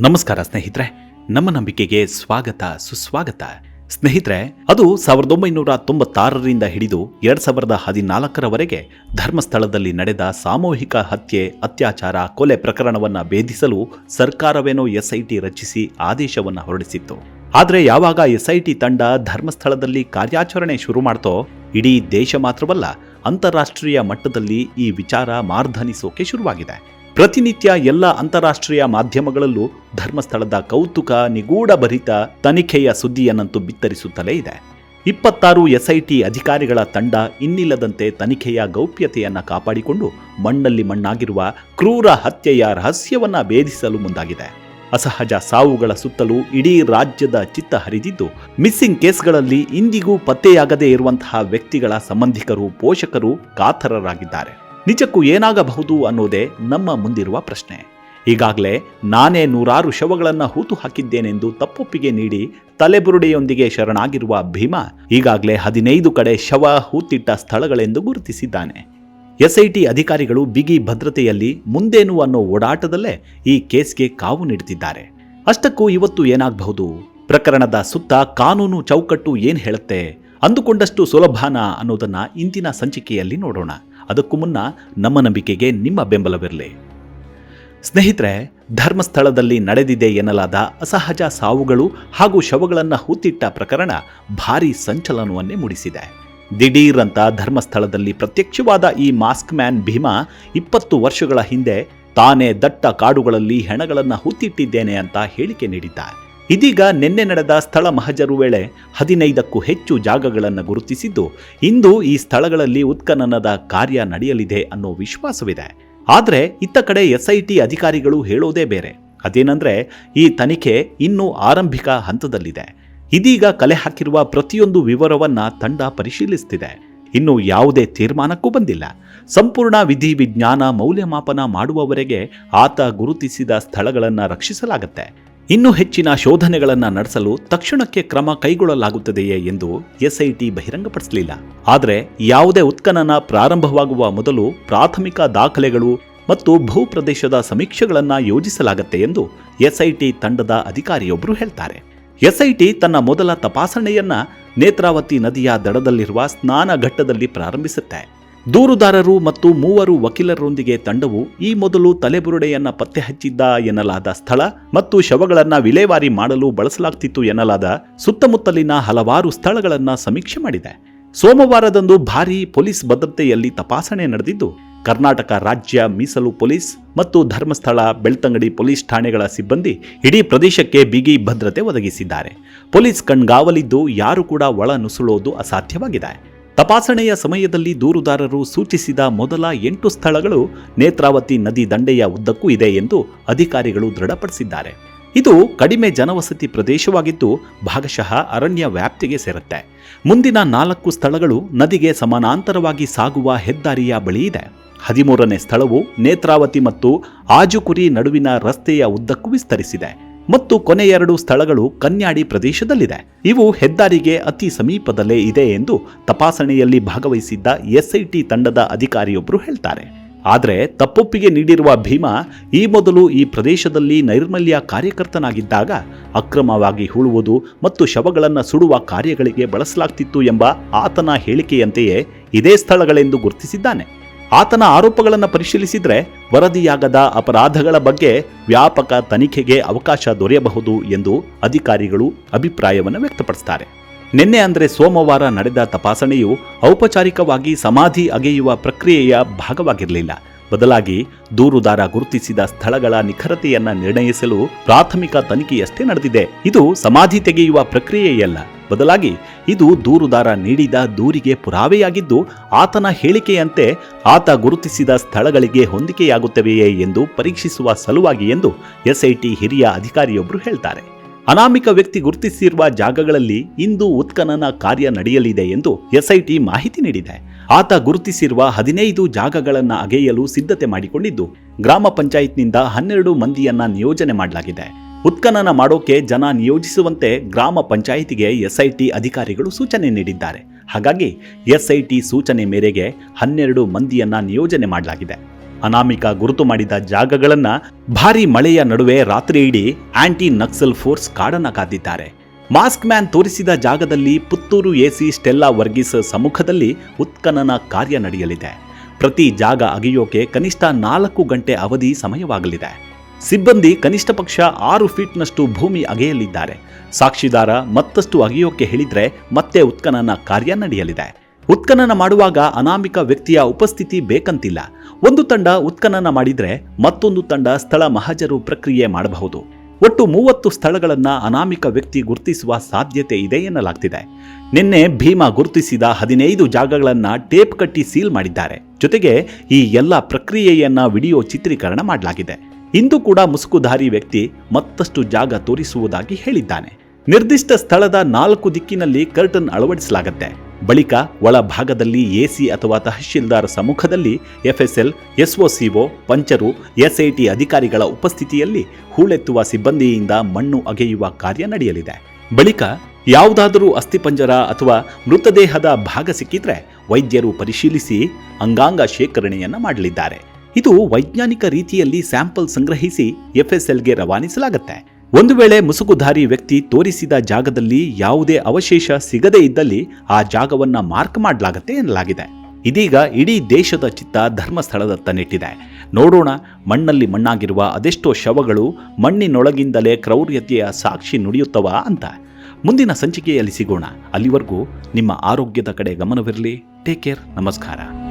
ನಮಸ್ಕಾರ ಸ್ನೇಹಿತರೆ, ನಮ್ಮ ನಂಬಿಕೆಗೆ ಸ್ವಾಗತ, ಸುಸ್ವಾಗತ. ಸ್ನೇಹಿತರೆ, ಅದು ಸಾವಿರದ ಒಂಬೈನೂರ ತೊಂಬತ್ತಾರರಿಂದ ಹಿಡಿದು ಎರಡ್ ಸಾವಿರದ ಹದಿನಾಲ್ಕರವರೆಗೆ ಧರ್ಮಸ್ಥಳದಲ್ಲಿ ನಡೆದ ಸಾಮೂಹಿಕ ಹತ್ಯೆ, ಅತ್ಯಾಚಾರ, ಕೊಲೆ ಪ್ರಕರಣವನ್ನ ಭೇದಿಸಲು ಸರ್ಕಾರವೇನೋ ಎಸ್ಐಟಿ ರಚಿಸಿ ಆದೇಶವನ್ನ ಹೊರಡಿಸಿತ್ತು. ಆದರೆ ಯಾವಾಗ ಎಸ್ಐಟಿ ತಂಡ ಧರ್ಮಸ್ಥಳದಲ್ಲಿ ಕಾರ್ಯಾಚರಣೆ ಶುರು ಮಾಡ್ತೋ, ಇಡೀ ದೇಶ ಮಾತ್ರವಲ್ಲ, ಅಂತಾರಾಷ್ಟ್ರೀಯ ಮಟ್ಟದಲ್ಲಿ ಈ ವಿಚಾರ ಮಾರ್ಧನಿಸೋಕೆ ಶುರುವಾಗಿದೆ. ಪ್ರತಿನಿತ್ಯ ಎಲ್ಲ ಅಂತಾರಾಷ್ಟ್ರೀಯ ಮಾಧ್ಯಮಗಳಲ್ಲೂ ಧರ್ಮಸ್ಥಳದ ಕೌತುಕ ನಿಗೂಢ ಭರಿತ ತನಿಖೆಯ ಸುದ್ದಿಯನ್ನಂತೂ ಬಿತ್ತರಿಸುತ್ತಲೇ ಇದೆ. ಇಪ್ಪತ್ತಾರು ಎಸ್ಐಟಿ ಅಧಿಕಾರಿಗಳ ತಂಡ ಇನ್ನಿಲ್ಲದಂತೆ ತನಿಖೆಯ ಗೌಪ್ಯತೆಯನ್ನು ಕಾಪಾಡಿಕೊಂಡು ಮಣ್ಣಲ್ಲಿ ಮಣ್ಣಾಗಿರುವ ಕ್ರೂರ ಹತ್ಯೆಯ ರಹಸ್ಯವನ್ನ ಭೇದಿಸಲು ಮುಂದಾಗಿದೆ. ಅಸಹಜ ಸಾವುಗಳ ಸುತ್ತಲೂ ಇಡೀ ರಾಜ್ಯದ ಚಿತ್ತ ಹರಿದಿದ್ದು, ಮಿಸ್ಸಿಂಗ್ ಕೇಸ್ಗಳಲ್ಲಿ ಇಂದಿಗೂ ಪತ್ತೆಯಾಗದೇ ಇರುವಂತಹ ವ್ಯಕ್ತಿಗಳ ಸಂಬಂಧಿಕರು ಪೋಷಕರು ಕಾತರರಾಗಿದ್ದಾರೆ. ನಿಜಕ್ಕೂ ಏನಾಗಬಹುದು ಅನ್ನೋದೇ ನಮ್ಮ ಮುಂದಿರುವ ಪ್ರಶ್ನೆ. ಈಗಾಗಲೇ ನಾನೇ ನೂರಾರು ಶವಗಳನ್ನು ಹೂತು ಹಾಕಿದ್ದೇನೆಂದು ತಪ್ಪೊಪ್ಪಿಗೆ ನೀಡಿ ತಲೆಬುರುಡೆಯೊಂದಿಗೆ ಶರಣಾಗಿರುವ ಭೀಮ ಈಗಾಗಲೇ ಹದಿನೈದು ಕಡೆ ಶವ ಹೂತಿಟ್ಟ ಸ್ಥಳಗಳೆಂದು ಗುರುತಿಸಿದ್ದಾನೆ. ಎಸ್ಐಟಿ ಅಧಿಕಾರಿಗಳು ಬಿಗಿ ಭದ್ರತೆಯಲ್ಲಿ ಮುಂದೇನು ಅನ್ನೋ ಓಡಾಟದಲ್ಲೇ ಈ ಕೇಸ್ಗೆ ಕಾವು ನೀಡುತ್ತಿದ್ದಾರೆ ಅಷ್ಟಕ್ಕೂ ಇವತ್ತು ಏನಾಗಬಹುದು? ಪ್ರಕರಣದ ಸುತ್ತ ಕಾನೂನು ಚೌಕಟ್ಟು ಏನ್ ಹೇಳುತ್ತೆ? ಅಂದುಕೊಂಡಷ್ಟು ಸುಲಭಾನ ಅನ್ನೋದನ್ನ ಇಂದಿನ ಸಂಚಿಕೆಯಲ್ಲಿ ನೋಡೋಣ. ಅದಕ್ಕೂ ಮುನ್ನ ನಮ್ಮ ನಂಬಿಕೆಗೆ ನಿಮ್ಮ ಬೆಂಬಲವಿರಲಿ. ಸ್ನೇಹಿತರೆ, ಧರ್ಮಸ್ಥಳದಲ್ಲಿ ನಡೆದಿದೆ ಎನ್ನಲಾದ ಅಸಹಜ ಸಾವುಗಳು ಹಾಗೂ ಶವಗಳನ್ನು ಹೂತಿಟ್ಟ ಪ್ರಕರಣ ಭಾರೀ ಸಂಚಲನವನ್ನೇ ಮೂಡಿಸಿದೆ. ದಿಢೀರ್ ಅಂತ ಧರ್ಮಸ್ಥಳದಲ್ಲಿ ಪ್ರತ್ಯಕ್ಷವಾದ ಈ ಮಾಸ್ಕ್ ಮ್ಯಾನ್ ಭೀಮಾ ಇಪ್ಪತ್ತು ವರ್ಷಗಳ ಹಿಂದೆ ತಾನೇ ದಟ್ಟ ಕಾಡುಗಳಲ್ಲಿ ಹೆಣಗಳನ್ನು ಹೂತಿಟ್ಟಿದ್ದೇನೆ ಅಂತ ಹೇಳಿಕೆ ನೀಡಿದ್ದ ಇದೀಗ ನಿನ್ನೆ ನಡೆದ ಸ್ಥಳ ಮಹಜರು ವೇಳೆ ಹದಿನೈದಕ್ಕೂ ಹೆಚ್ಚು ಜಾಗಗಳನ್ನು ಗುರುತಿಸಿದ್ದು, ಇಂದು ಈ ಸ್ಥಳಗಳಲ್ಲಿ ಉತ್ಖನನದ ಕಾರ್ಯ ನಡೆಯಲಿದೆ ಅನ್ನೋ ವಿಶ್ವಾಸವಿದೆ. ಆದರೆ ಇತ್ತ ಕಡೆ ಎಸ್ಐಟಿ ಅಧಿಕಾರಿಗಳು ಹೇಳೋದೇ ಬೇರೆ. ಅದೇನಂದ್ರೆ, ಈ ತನಿಖೆ ಇನ್ನೂ ಆರಂಭಿಕ ಹಂತದಲ್ಲಿದೆ. ಇದೀಗ ಕಲೆ ಹಾಕಿರುವ ಪ್ರತಿಯೊಂದು ವಿವರವನ್ನ ತಂಡ ಪರಿಶೀಲಿಸುತ್ತಿದೆ ಇನ್ನು ಯಾವುದೇ ತೀರ್ಮಾನಕ್ಕೂ ಬಂದಿಲ್ಲ. ಸಂಪೂರ್ಣ ವಿಧಿ ವಿಜ್ಞಾನ ಮೌಲ್ಯಮಾಪನ ಮಾಡುವವರೆಗೆ ಆತ ಗುರುತಿಸಿದ ಸ್ಥಳಗಳನ್ನು ರಕ್ಷಿಸಲಾಗುತ್ತೆ. ಇನ್ನೂ ಹೆಚ್ಚಿನ ಶೋಧನೆಗಳನ್ನು ನಡೆಸಲು ತಕ್ಷಣಕ್ಕೆ ಕ್ರಮ ಕೈಗೊಳ್ಳಲಾಗುತ್ತದೆಯೇ ಎಂದು ಎಸ್ಐಟಿ ಬಹಿರಂಗಪಡಿಸಲಿಲ್ಲ. ಆದರೆ ಯಾವುದೇ ಉತ್ಖನನ ಪ್ರಾರಂಭವಾಗುವ ಮೊದಲು ಪ್ರಾಥಮಿಕ ದಾಖಲೆಗಳು ಮತ್ತು ಭೂಪ್ರದೇಶದ ಸಮೀಕ್ಷೆಗಳನ್ನು ಯೋಜಿಸಲಾಗುತ್ತೆ ಎಂದು ಎಸ್ಐಟಿ ತಂಡದ ಅಧಿಕಾರಿಯೊಬ್ಬರು ಹೇಳ್ತಾರೆ. ಎಸ್ಐಟಿ ತನ್ನ ಮೊದಲ ತಪಾಸಣೆಯನ್ನ ನೇತ್ರಾವತಿ ನದಿಯ ದಡದಲ್ಲಿರುವ ಸ್ನಾನ ಘಟ್ಟದಲ್ಲಿ ಪ್ರಾರಂಭಿಸುತ್ತೆ. ದೂರುದಾರರು ಮತ್ತು ಮೂವರು ವಕೀಲರೊಂದಿಗೆ ತಂಡವು ಈ ಮೊದಲು ತಲೆಬುರುಡೆಯನ್ನ ಪತ್ತೆ ಹಚ್ಚಿದ್ದ ಎನ್ನಲಾದ ಸ್ಥಳ ಮತ್ತು ಶವಗಳನ್ನ ವಿಲೇವಾರಿ ಮಾಡಲು ಬಳಸಲಾಗ್ತಿತ್ತು ಎನ್ನಲಾದ ಸುತ್ತಮುತ್ತಲಿನ ಹಲವಾರು ಸ್ಥಳಗಳನ್ನ ಸಮೀಕ್ಷೆ ಮಾಡಿದೆ. ಸೋಮವಾರದಂದು ಭಾರೀ ಪೊಲೀಸ್ ಭದ್ರತೆಯಲ್ಲಿ ತಪಾಸಣೆ ನಡೆದಿದ್ದು, ಕರ್ನಾಟಕ ರಾಜ್ಯ ಮೀಸಲು ಪೊಲೀಸ್ ಮತ್ತು ಧರ್ಮಸ್ಥಳ, ಬೆಳ್ತಂಗಡಿ ಪೊಲೀಸ್ ಠಾಣೆಗಳ ಸಿಬ್ಬಂದಿ ಇಡೀ ಪ್ರದೇಶಕ್ಕೆ ಬಿಗಿ ಭದ್ರತೆ ಒದಗಿಸಿದ್ದಾರೆ. ಪೊಲೀಸ್ ಕಣ್ಗಾವಲಿದ್ದು ಯಾರು ಕೂಡ ಒಳ ನುಸುಳೋದು ಅಸಾಧ್ಯವಾಗಿದೆ. ತಪಾಸಣೆಯ ಸಮಯದಲ್ಲಿ ದೂರುದಾರರು ಸೂಚಿಸಿದ ಮೊದಲ ಎಂಟು ಸ್ಥಳಗಳು ನೇತ್ರಾವತಿ ನದಿ ದಂಡೆಯ ಉದ್ದಕ್ಕೂ ಇದೆ ಎಂದು ಅಧಿಕಾರಿಗಳು ದೃಢಪಡಿಸಿದ್ದಾರೆ. ಇದು ಕಡಿಮೆ ಜನವಸತಿ ಪ್ರದೇಶವಾಗಿದ್ದು ಭಾಗಶಃ ಅರಣ್ಯ ವ್ಯಾಪ್ತಿಗೆ ಸೇರುತ್ತೆ. ಮುಂದಿನ ನಾಲ್ಕು ಸ್ಥಳಗಳು ನದಿಗೆ ಸಮಾನಾಂತರವಾಗಿ ಸಾಗುವ ಹೆದ್ದಾರಿಯ ಬಳಿ ಇದೆ. ಹದಿಮೂರನೇ ಸ್ಥಳವು ನೇತ್ರಾವತಿ ಮತ್ತು ಆಜುಕುರಿ ನಡುವಿನ ರಸ್ತೆಯ ಉದ್ದಕ್ಕೂ ವಿಸ್ತರಿಸಿದೆ. ಮತ್ತು ಕೊನೆ ಎರಡು ಸ್ಥಳಗಳು ಕನ್ಯಾಡಿ ಪ್ರದೇಶದಲ್ಲಿದೆ. ಇವು ಹೆದ್ದಾರಿಗೆ ಅತಿ ಸಮೀಪದಲ್ಲೇ ಇದೆ ಎಂದು ತಪಾಸಣೆಯಲ್ಲಿ ಭಾಗವಹಿಸಿದ್ದ ಎಸ್ಐಟಿ ತಂಡದ ಅಧಿಕಾರಿಯೊಬ್ಬರು ಹೇಳ್ತಾರೆ. ಆದರೆ ತಪ್ಪೊಪ್ಪಿಗೆ ನೀಡಿರುವ ಭೀಮಾ ಈ ಮೊದಲು ಈ ಪ್ರದೇಶದಲ್ಲಿ ನೈರ್ಮಲ್ಯ ಕಾರ್ಯಕರ್ತನಾಗಿದ್ದಾಗ ಅಕ್ರಮವಾಗಿ ಹೂಳುವುದು ಮತ್ತು ಶವಗಳನ್ನು ಸುಡುವ ಕಾರ್ಯಗಳಿಗೆ ಬಳಸಲಾಗ್ತಿತ್ತು ಎಂಬ ಆತನ ಹೇಳಿಕೆಯಂತೆಯೇ ಇದೇ ಸ್ಥಳಗಳೆಂದು ಗುರುತಿಸಿದ್ದಾನೆ. ಆತನ ಆರೋಪಗಳನ್ನು ಪರಿಶೀಲಿಸಿದರೆ ವರದಿಯಾಗದ ಅಪರಾಧಗಳ ಬಗ್ಗೆ ವ್ಯಾಪಕ ತನಿಖೆಗೆ ಅವಕಾಶ ದೊರೆಯಬಹುದು ಎಂದು ಅಧಿಕಾರಿಗಳು ಅಭಿಪ್ರಾಯವನ್ನು ವ್ಯಕ್ತಪಡಿಸುತ್ತಾರೆ ನಿನ್ನೆ ಅಂದರೆ ಸೋಮವಾರ ನಡೆದ ತಪಾಸಣೆಯು ಔಪಚಾರಿಕವಾಗಿ ಸಮಾಧಿ ಅಗೆಯುವ ಪ್ರಕ್ರಿಯೆಯ ಭಾಗವಾಗಿರಲಿಲ್ಲ. ಬದಲಾಗಿ ದೂರುದಾರ ಗುರುತಿಸಿದ ಸ್ಥಳಗಳ ನಿಖರತೆಯನ್ನ ನಿರ್ಣಯಿಸಲು ಪ್ರಾಥಮಿಕ ತನಿಖೆಯಷ್ಟೇ ನಡೆದಿದೆ. ಇದು ಸಮಾಧಿ ತೆಗೆಯುವ ಪ್ರಕ್ರಿಯೆಯಲ್ಲ. ಬದಲಾಗಿ ಇದು ದೂರುದಾರ ನೀಡಿದ ದೂರಿಗೆ ಪುರಾವೆಯಾಗಿದ್ದು, ಆತನ ಹೇಳಿಕೆಯಂತೆ ಆತ ಗುರುತಿಸಿದ ಸ್ಥಳಗಳಿಗೆ ಹೊಂದಿಕೆಯಾಗುತ್ತವೆಯೇ ಎಂದು ಪರೀಕ್ಷಿಸುವ ಸಲುವಾಗಿ ಎಂದು ಎಸ್ಐಟಿ ಹಿರಿಯ ಅಧಿಕಾರಿಯೊಬ್ಬರು ಹೇಳ್ತಾರೆ. ಅನಾಮಿಕ ವ್ಯಕ್ತಿ ಗುರುತಿಸಿರುವ ಜಾಗಗಳಲ್ಲಿ ಇಂದು ಉತ್ಖನನ ಕಾರ್ಯ ನಡೆಯಲಿದೆ ಎಂದು ಎಸ್ಐಟಿ ಮಾಹಿತಿ ನೀಡಿದೆ. ಆತ ಗುರುತಿಸಿರುವ ಹದಿನೈದು ಜಾಗಗಳನ್ನು ಅಗೆಯಲು ಸಿದ್ಧತೆ ಮಾಡಿಕೊಂಡಿದ್ದು, ಗ್ರಾಮ ಪಂಚಾಯತ್ನಿಂದ ಹನ್ನೆರಡು ಮಂದಿಯನ್ನ ನಿಯೋಜನೆ ಮಾಡಲಾಗಿದೆ. ಉತ್ಖನನ ಮಾಡೋಕೆ ಜನ ನಿಯೋಜಿಸುವಂತೆ ಗ್ರಾಮ ಪಂಚಾಯಿತಿಗೆ ಎಸ್ಐಟಿ ಅಧಿಕಾರಿಗಳು ಸೂಚನೆ ನೀಡಿದ್ದಾರೆ. ಹಾಗಾಗಿ ಎಸ್ಐಟಿ ಸೂಚನೆ ಮೇರೆಗೆ ಹನ್ನೆರಡು ಮಂದಿಯನ್ನ ನಿಯೋಜನೆ ಮಾಡಲಾಗಿದೆ. ಅನಾಮಿಕ ಗುರುತು ಮಾಡಿದ ಜಾಗಗಳನ್ನ ಭಾರಿ ಮಳೆಯ ನಡುವೆ ರಾತ್ರಿ ಇಡೀ ಆಂಟಿ ನಕ್ಸಲ್ ಫೋರ್ಸ್ ಕಾಡನ್ನು ಕಾದಿದ್ದಾರೆ. ಮಾಸ್ಕ್ ಮ್ಯಾನ್ ತೋರಿಸಿದ ಜಾಗದಲ್ಲಿ ಪುತ್ತೂರು ಎಸಿ ಸ್ಟೆಲ್ಲಾ ವರ್ಗೀಸ್ ಸಮ್ಮುಖದಲ್ಲಿ ಉತ್ಖನನ ಕಾರ್ಯ ನಡೆಯಲಿದೆ. ಪ್ರತಿ ಜಾಗ ಅಗೆಯೋಕೆ ಕನಿಷ್ಠ ನಾಲ್ಕು ಗಂಟೆ ಅವಧಿ ಸಮಯವಾಗಲಿದೆ. ಸಿಬ್ಬಂದಿ ಕನಿಷ್ಠ ಪಕ್ಷ ಆರು ಫೀಟ್ನಷ್ಟು ಭೂಮಿ ಅಗೆಯಲಿದ್ದಾರೆ. ಸಾಕ್ಷಿದಾರ ಮತ್ತಷ್ಟು ಅಗೆಯೋಕೆ ಹೇಳಿದ್ರೆ ಮತ್ತೆ ಉತ್ಖನನ ಕಾರ್ಯ ನಡೆಯಲಿದೆ. ಉತ್ಖನನ ಮಾಡುವಾಗ ಅನಾಮಿಕ ವ್ಯಕ್ತಿಯ ಉಪಸ್ಥಿತಿ ಬೇಕಂತಿಲ್ಲ. ಒಂದು ತಂಡ ಉತ್ಖನನ ಮಾಡಿದರೆ ಮತ್ತೊಂದು ತಂಡ ಸ್ಥಳ ಮಹಜರು ಪ್ರಕ್ರಿಯೆ ಮಾಡಬಹುದು. ಒಟ್ಟು ಮೂವತ್ತು ಸ್ಥಳಗಳನ್ನು ಅನಾಮಿಕ ವ್ಯಕ್ತಿ ಗುರುತಿಸುವ ಸಾಧ್ಯತೆ ಇದೆ ಎನ್ನಲಾಗ್ತಿದೆ. ನಿನ್ನೆ ಭೀಮಾ ಗುರುತಿಸಿದ ಹದಿನೈದು ಜಾಗಗಳನ್ನು ಟೇಪ್ ಕಟ್ಟಿ ಸೀಲ್ ಮಾಡಿದ್ದಾರೆ. ಜೊತೆಗೆ ಈ ಎಲ್ಲ ಪ್ರಕ್ರಿಯೆಯನ್ನ ವಿಡಿಯೋ ಚಿತ್ರೀಕರಣ ಮಾಡಲಾಗಿದೆ. ಇಂದು ಕೂಡ ಮುಸುಕುಧಾರಿ ವ್ಯಕ್ತಿ ಮತ್ತಷ್ಟು ಜಾಗ ತೋರಿಸುವುದಾಗಿ ಹೇಳಿದ್ದಾನೆ. ನಿರ್ದಿಷ್ಟ ಸ್ಥಳದ ನಾಲ್ಕು ದಿಕ್ಕಿನಲ್ಲಿ ಕರ್ಟನ್ ಅಳವಡಿಸಲಾಗುತ್ತೆ. ಬಳಿಕ ಒಳ ಭಾಗದಲ್ಲಿ ಎಸಿ ಅಥವಾ ತಹಶೀಲ್ದಾರ್ ಸಮ್ಮುಖದಲ್ಲಿ ಎಫ್ಎಸ್ಎಲ್, ಎಸ್ಒಸಿಒ, ಪಂಚರು, ಎಸ್ಐಟಿ ಅಧಿಕಾರಿಗಳ ಉಪಸ್ಥಿತಿಯಲ್ಲಿ ಹೂಳೆತ್ತುವ ಸಿಬ್ಬಂದಿಯಿಂದ ಮಣ್ಣು ಅಗೆಯುವ ಕಾರ್ಯ ನಡೆಯಲಿದೆ. ಬಳಿಕ ಯಾವುದಾದರೂ ಅಸ್ಥಿಪಂಜರ ಅಥವಾ ಮೃತದೇಹದ ಭಾಗ ಸಿಕ್ಕಿದ್ರೆ ವೈದ್ಯರು ಪರಿಶೀಲಿಸಿ ಅಂಗಾಂಗ ಶೇಖರಣೆಯನ್ನ ಮಾಡಲಿದ್ದಾರೆ. ಇದು ವೈಜ್ಞಾನಿಕ ರೀತಿಯಲ್ಲಿ ಸ್ಯಾಂಪಲ್ ಸಂಗ್ರಹಿಸಿ ಎಫ್ಎಸ್ಎಲ್ಗೆ ರವಾನಿಸಲಾಗುತ್ತೆ. ಒಂದು ವೇಳೆ ಮುಸುಕುಧಾರಿ ವ್ಯಕ್ತಿ ತೋರಿಸಿದ ಜಾಗದಲ್ಲಿ ಯಾವುದೇ ಅವಶೇಷ ಸಿಗದೇ ಇದ್ದಲ್ಲಿ ಆ ಜಾಗವನ್ನ ಮಾರ್ಕ್ ಮಾಡಲಾಗತ್ತೆ ಎನ್ನಲಾಗಿದೆ. ಇದೀಗ ಇಡೀ ದೇಶದ ಚಿತ್ತ ಧರ್ಮಸ್ಥಳದತ್ತ ನೆಟ್ಟಿದೆ. ನೋಡೋಣ, ಮಣ್ಣಲ್ಲಿ ಮಣ್ಣಾಗಿರುವ ಅದೆಷ್ಟೋ ಶವಗಳು ಮಣ್ಣಿನೊಳಗಿಂದಲೇ ಕ್ರೌರ್ಯತೆಯ ಸಾಕ್ಷಿ ನುಡಿಯುತ್ತವ ಅಂತ. ಮುಂದಿನ ಸಂಚಿಕೆಯಲ್ಲಿ ಸಿಗೋಣ. ಅಲ್ಲಿವರೆಗೂ ನಿಮ್ಮ ಆರೋಗ್ಯದ ಕಡೆ ಗಮನವಿರಲಿ. Take care. ನಮಸ್ಕಾರ.